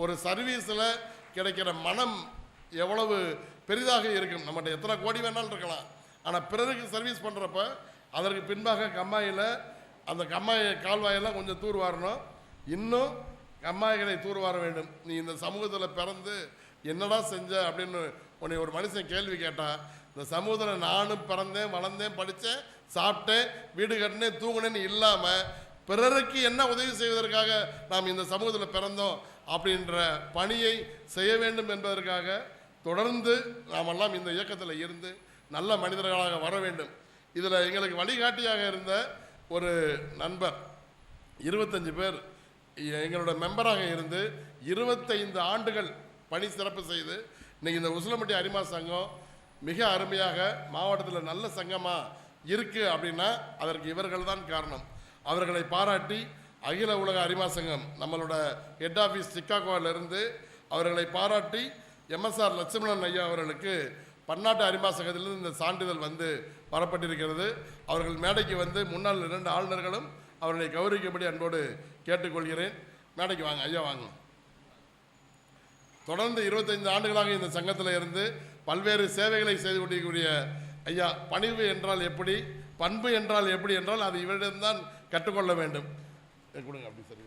ஒரு சர்வீஸில் கிடைக்கிற மனம் எவ்வளவு பெரிதாக இருக்கும். நம்மகிட்ட எத்தனை கோடி வேணாலும் இருக்கலாம். ஆனால் பிறருக்கு சர்வீஸ் பண்ணுறப்ப அதற்கு பின்பாக கம்மாயில் அந்த கம்மாய் கால்வாயெல்லாம் கொஞ்சம் தூர்வாரணும். இன்னும் கம்மாய்களை தூர்வார வேண்டும். நீ இந்த சமூகத்தில் பிறந்து என்னடா செஞ்ச அப்படின்னு உன்னை ஒரு மனுஷன் கேள்வி கேட்டால் இந்த சமூகத்தில் நானும் பிறந்தேன் வளர்ந்தேன் படித்தேன் சாப்பிட்டேன் வீடு கட்டினேன் தூங்கினேன்னு இல்லாமல் பிறருக்கு என்ன உதவி செய்வதற்காக நாம் இந்த சமூகத்தில் பிறந்தோம்? அப்படின்ற பணியை செய்ய வேண்டும் என்பதற்காக தொடர்ந்து நாமெல்லாம் இந்த இயக்கத்தில் இருந்து நல்ல மனிதர்களாக வர வேண்டும். இதில் எங்களுக்கு வழிகாட்டியாக இருந்த ஒரு நண்பர் இருபத்தஞ்சு பேர் எங்களோட மெம்பராக இருந்து இருபத்தைந்து ஆண்டுகள் பணி சிறப்பு செய்து இன்றைக்கி இந்த உசிலம்பட்டி அரிமா சங்கம் மிக அருமையாக மாவட்டத்தில் நல்ல சங்கமாக இருக்குது அப்படின்னா அதற்கு இவர்கள் தான் காரணம். அவர்களை பாராட்டி அகில உலக அரிமா சங்கம் நம்மளோட ஹெட் ஆஃபீஸ் சிக்காகோவிலிருந்து அவர்களை பாராட்டி எம்எஸ்ஆர் லட்சுமணன் ஐயா அவர்களுக்கு பன்னாட்டு அரிமா சங்கத்திலிருந்து இந்த சான்றிதழ் வந்து வரப்பட்டிருக்கிறது. அவர்கள் மேடைக்கு வந்து முன்னாள் இரண்டு ஆளுநர்களும் அவர்களை கௌரவிக்கும்படி அன்போடு கேட்டுக்கொள்கிறேன். மேடைக்கு வாங்க ஐயா வாங்க. தொடர்ந்து இருபத்தைந்து ஆண்டுகளாக இந்த சங்கத்தில் இருந்து பல்வேறு சேவைகளை செய்து கொண்டிருக்கக்கூடிய ஐயா பணிவு என்றால் எப்படி பண்பு என்றால் எப்படி என்றால் அது இவரிடம்தான் கற்றுக்கொள்ள வேண்டும். கொடுங்க அப்படி சரி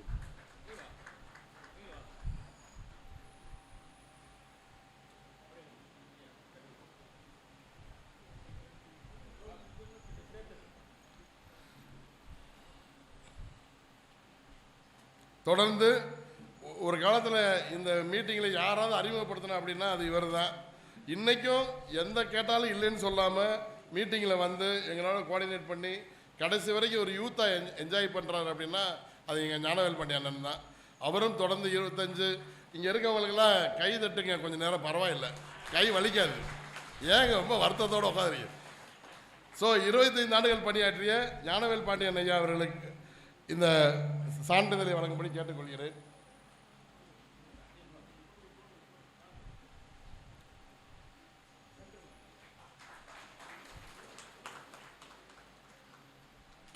தொடர்ந்து ஒரு காலத்தில் இந்த மீட்டிங்கில் யாராவது அறிமுகப்படுத்தினா அப்படின்னா அது இவர் தான் இன்றைக்கும் எந்த கேட்டாலும் இல்லைன்னு சொல்லாமல் மீட்டிங்கில் வந்து எங்களால் கோஆர்டினேட் பண்ணி கடைசி வரைக்கும் ஒரு யூத்தாக என்ஜாய் பண்ணுறாரு அப்படின்னா அது எங்கள் ஞானவேல் பாண்டி அண்ணன் தான். அவரும் தொடர்ந்து இருபத்தஞ்சு. இங்கே இருக்கவங்களுக்கெல்லாம் கை தட்டுங்க கொஞ்சம் நேரம் பரவாயில்லை. கை வலிக்காது. ஏங்க ரொம்ப வருத்தத்தோடு உட்காந்துருக்கீங்க ஸோ இருபத்தைந்து ஆண்டுகள் பணியாற்றிய ஞானவேல் பாண்டியன் ஐயா அவர்களுக்கு இந்த சான்றிதழை வழங்கும்படி கேட்டுக்கொள்கிறேன்.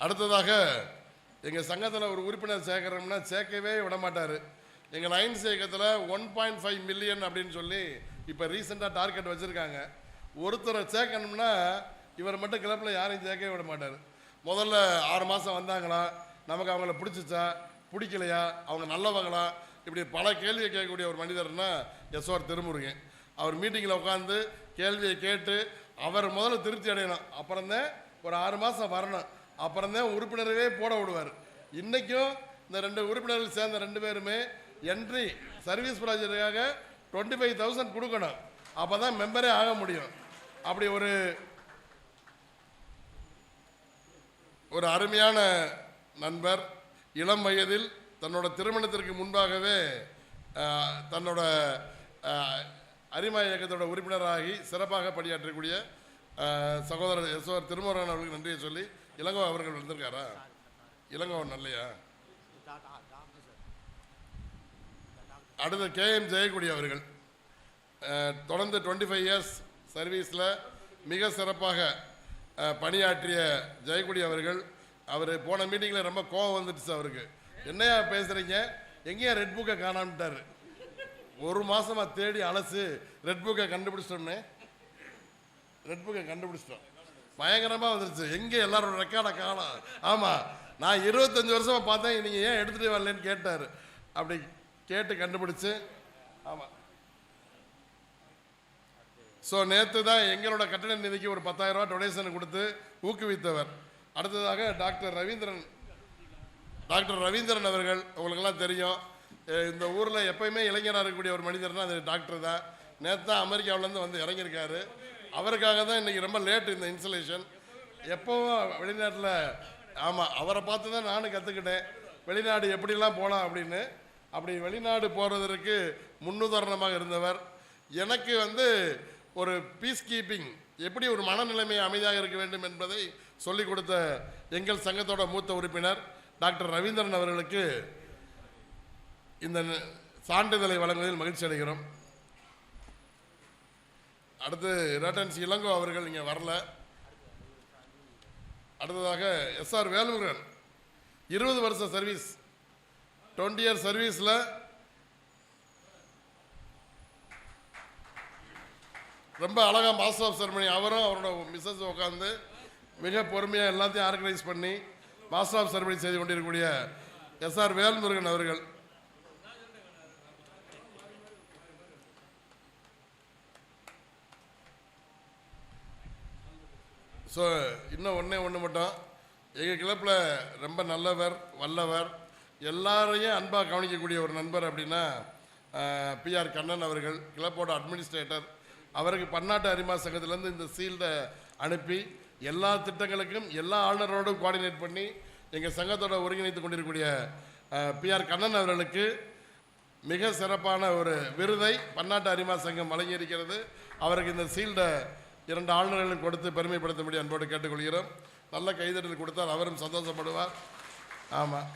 அடுத்ததாக எங்கள் சங்கத்தில் ஒரு உறுப்பினர் சேர்க்குறோம்னா சேர்க்கவே விட மாட்டார் எங்கள் நயன்ஸ் இயக்கத்தில் ஒன் பாயிண்ட் ஃபைவ் மில்லியன் அப்படின்னு சொல்லி இப்போ ரீசெண்டாக டார்கெட் வச்சுருக்காங்க. ஒருத்தரை சேர்க்கணும்னா இவர் மட்டும் கிளப்பில் யாரையும் சேர்க்கவே விட மாட்டார் முதல்ல ஆறு மாதம் வந்தாங்களா? நமக்கு அவங்கள பிடிச்சிச்சா? பிடிக்கலையா? அவங்க நல்லவங்களா? இப்படி பல கேள்வியை கேட்கக்கூடிய ஒரு மனிதர்னா எஸ்ஆர் திருமுருகன். அவர் மீட்டிங்கில் உட்காந்து கேள்வியை கேட்டு அவர் முதல்ல திருப்தி அடையணும். அப்புறம்தான் ஒரு ஆறு மாதம் வரணும். அப்புறம்தான் உறுப்பினரவே போட விடுவார். இன்றைக்கும் இந்த ரெண்டு உறுப்பினர்கள் சேர்ந்த ரெண்டு பேருமே என்ட்ரி சர்வீஸ் ப்ராஜெக்டுக்காக டுவெண்ட்டி ஃபைவ் தௌசண்ட் கொடுக்கணும். அப்போ தான் மெம்பரே ஆக முடியும். அப்படி ஒரு ஒரு அருமையான நண்பர் இளம் வயதில் தன்னோட திருமணத்திற்கு முன்பாகவே தன்னோட அரிமா இயக்கத்தோட உறுப்பினராகி சிறப்பாக பணியாற்றக்கூடிய சகோதரர் எஸ்வர் திருமுருகன் அவர்களுக்கு நன்றியை சொல்லி இளங்கோ அவர்கள் வந்திருக்காரா? இளங்கோ நல்லையா? அடுத்து கேஎம் ஜெயக்குடி அவர்கள். தொடர்ந்து டுவெண்ட்டி ஃபைவ் இயர்ஸ் சர்வீஸில் மிக சிறப்பாக பணியாற்றிய ஜெயக்குடி அவர்கள் அவர் போன மீட்டிங்கில் ரொம்ப கோவம் வந்துடுச்சு அவருக்கு. என்னையா பேசுகிறீங்க எங்கேயா ரெட் புக்கை காணாமட்டார். ஒரு மாதமாக தேடி அலசு ரெட் புக்கை கண்டுபிடிச்சிட்டோம்னே. ரெட் புக்கை கண்டுபிடிச்சிட்டோம். பயங்கரமாக வந்துருச்சு. எங்கே எல்லாரோட ரெக்கார்டை காணும். ஆமாம் நான் இருபத்தஞ்சி வருஷமாக பார்த்தேன். நீங்கள் ஏன் எடுத்துகிட்டு வரலன்னு கேட்டார். அப்படி கேட்டு கண்டுபிடிச்சு ஆமாம் ஸோ நேற்று தான் எங்களோட கட்டண நிதிக்கு ஒரு 10000 ரூபாய் டொனேஷன் கொடுத்து ஊக்குவித்தவர். அடுத்ததாக டாக்டர் ரவீந்திரன் டாக்டர் ரவீந்திரன் அவர்கள் உங்களுக்கெல்லாம் தெரியும். இந்த ஊரில் எப்பயுமே இளைஞராக இருக்கக்கூடிய ஒரு மனிதர்னா அது டாக்டர் தான். நேற்று தான் அமெரிக்காவிலேருந்து வந்து இறங்கியிருக்காரு. அவருக்காக தான் இன்றைக்கி ரொம்ப லேட் இந்த இன்சுலேஷன் எப்போவும் வெளிநாட்டில் ஆமாம் அவரை பார்த்து தான் நானும் கற்றுக்கிட்டேன் வெளிநாடு எப்படிலாம் போகலாம் அப்படின்னு. அப்படி வெளிநாடு போகிறதற்கு முன்னுதாரணமாக இருந்தவர். எனக்கு வந்து ஒரு பீஸ் கீப்பிங் எப்படி ஒரு மனநிலைமை அமைதியாக இருக்க வேண்டும் என்பதை சொல்லிக் கொடுத்த எங்கள் சங்கத்தோட மூத்த உறுப்பினர் டாக்டர் ரவீந்திரன் அவர்களுக்கு இந்த சான்றிதழை வழங்குவதில் மகிழ்ச்சி அடைகிறோம். அடுத்து ரேட்டன்ஸ் இளங்கோ அவர்கள் இங்கே வரல. அடுத்ததாக எஸ்ஆர் வேல்முருகன். இருபது வருஷ சர்வீஸ் டுவெண்ட்டி இயர் சர்வீஸில் ரொம்ப அழகாக மாஸ்டர் ஆஃப் செரமனி அவரும் அவரோட மிஸ்ஸஸ் உட்காந்து மிக பொறுமையாக எல்லாத்தையும் ஆர்கனைஸ் பண்ணி மாஸ்டர் ஆஃப் செரமனி செய்து கொண்டிருக்கக்கூடிய எஸ்ஆர் வேல்முருகன் அவர்கள். ஸோ இன்னும் ஒன்றே ஒன்று மட்டும். எங்கள் கிளப்பில் ரொம்ப நல்லவர் வல்லவர் எல்லாரையும் அன்பாக கவனிக்கக்கூடிய ஒரு நண்பர் அப்படின்னா பிஆர் கண்ணன் அவர்கள் கிளப்போட அட்மினிஸ்ட்ரேட்டர் அவருக்கு பன்னாட்டு அரிமா சங்கத்திலேருந்து இந்த சீல்டை அனுப்பி எல்லா திட்டங்களுக்கும் எல்லா ஆளுநரோடும் கோஆர்டினேட் பண்ணி எங்கள் சங்கத்தோட ஒருங்கிணைத்து கொண்டிருக்கக்கூடிய பிஆர் கண்ணன் அவர்களுக்கு மிக சிறப்பான ஒரு விருதை பன்னாட்டு அரிமா சங்கம் வழங்கியிருக்கிறது. அவருக்கு இந்த சீல்டை இரண்டு ஆளுநர்களுக்கு கொடுத்து பெருமைப்படுத்தும்படி அன்போடு கேட்டுக்கொள்கிறோம். நல்ல கைதட்டல் கொடுத்தால் அவரும் சந்தோஷப்படுவார். ஆமாம்